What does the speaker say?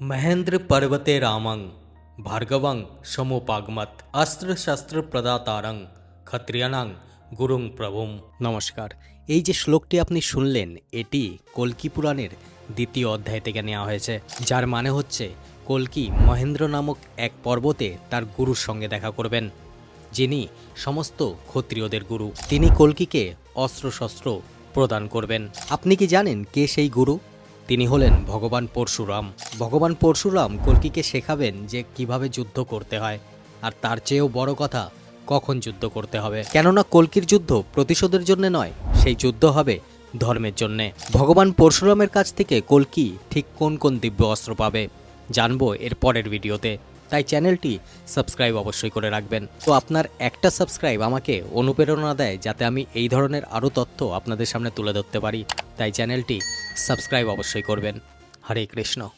મહેન્દ્ર પર્વતે રામંગ ભાર્ગવંગ সমোপাগমত অস্ত্রশস্ত্র প্রদাতারং ক্ষত্রিয়ানাং গুরুং প্রভুম নমস্কার এই যে শ্লোকটি আপনি শুনলেন এটি কল্কি পুরাণের দ্বিতীয় অধ্যায় থেকে নেওয়া হয়েছে যার মানে হচ্ছে কল্কি মহেন্দ্র নামক এক পর্বতে তার গুরুর সঙ্গে দেখা করবেন যিনি সমস্ত ক্ষত্রিয়দের গুরু তিনি কল্কিকে অস্ত্রশস্ত্র প্রদান করবেন আপনি কি জানেন কে সেই গুরু তিনি হলেন ভগবান পরশুরাম। ভগবান পরশুরাম কল্কিকে শেখাবেন যে কীভাবে যুদ্ধ করতে হয়, আর তার চেয়েও বড় কথা, কখন যুদ্ধ করতে হবে। কেননা কল্কির যুদ্ধ প্রতিশোধের জন্য নয়, সেই যুদ্ধ হবে ধর্মের জন্যে। ভগবান পরশুরামের কাছ থেকে কল্কি ঠিক কোন কোন দিব্য অস্ত্র পাবে, জানব এর পরের ভিডিওতে। তাই চ্যানেলটি সাবস্ক্রাইব অবশ্যই করে রাখবেন। তো আপনার একটা সাবস্ক্রাইব আমাকে অনুপ্রেরণা দেয়, যাতে আমি এই ধরনের আরও তথ্য আপনাদের সামনে তুলে ধরতে পারি। তাই চ্যানেলটি সাবস্ক্রাইব অবশ্যই করবেন। হরে কৃষ্ণ।